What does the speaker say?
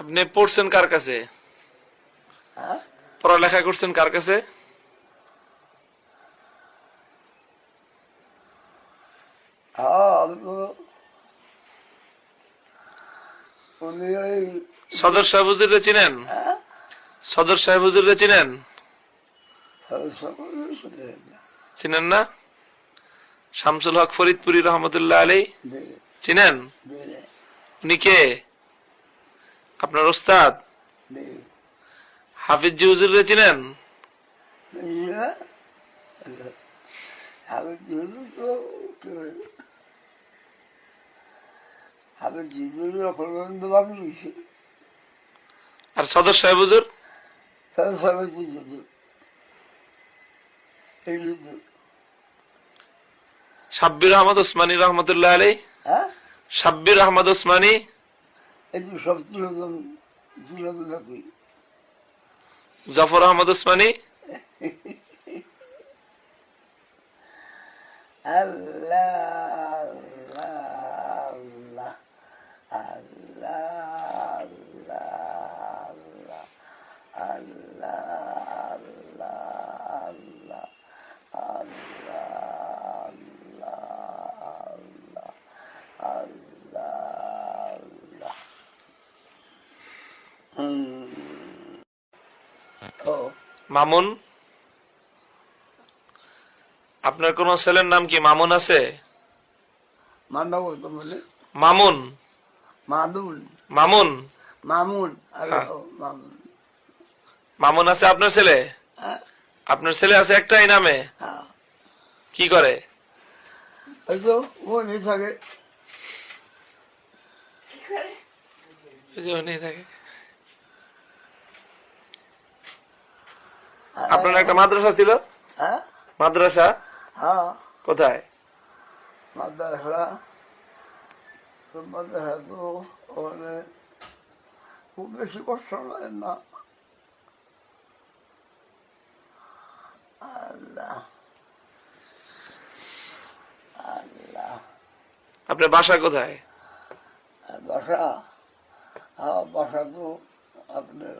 আপনি পড়ছেন কার কাছে? হ্যাঁ? পড়ালেখা করছেন কার কাছে? হ্যাঁ সদর সাহেব হুজুরে চিনেন? হ্যাঁ? সদর সাহেব হুজুরে চিনেন? চিনেন না? শামসুল হক ফরিদপুরি রহমতুল্লাহ আলী চিনেন? উনি কে? আপনার ওস্তাদ? হাফিজ জি হুজুর চিনেন? আর সদর সাহেব হুজুর? সাব্বির আহমদ ওসমানী রহমতুল্লাহ আলী সাব্বির আহমদ ওসমানী তুলন তুলন করি জফর আহমদ ওসমানী আল্লাহ আল্লাহ আল্লাহ আল্লাহ আল্লাহ আল্লাহ আল্লাহ আল্লাহ হুম ও মামুন? আপনার কোন ছেলের নাম কি মামুন আছে? মামুন। মামুন মামুন? মামুন আরে হ্যাঁ। মামুন। মামুন আছে আপনার ছেলে? হ্যাঁ। আপনার ছেলে আছে একটাই নামে? হ্যাঁ। কি করে? থাকে। থাকে। আপনার একটা মাদ্রাসা ছিল? হ্যাঁ? মাদ্রাসা? হ্যাঁ। কোথায়? মাদ্রাসা। তো মাদ্রাসা তো খুব বেশি কষ্ট নয় না। আল্লাহ। আল্লাহ। আপনার বাসা কোথায়? বাসা? হ্যাঁ বাসা তো আপনার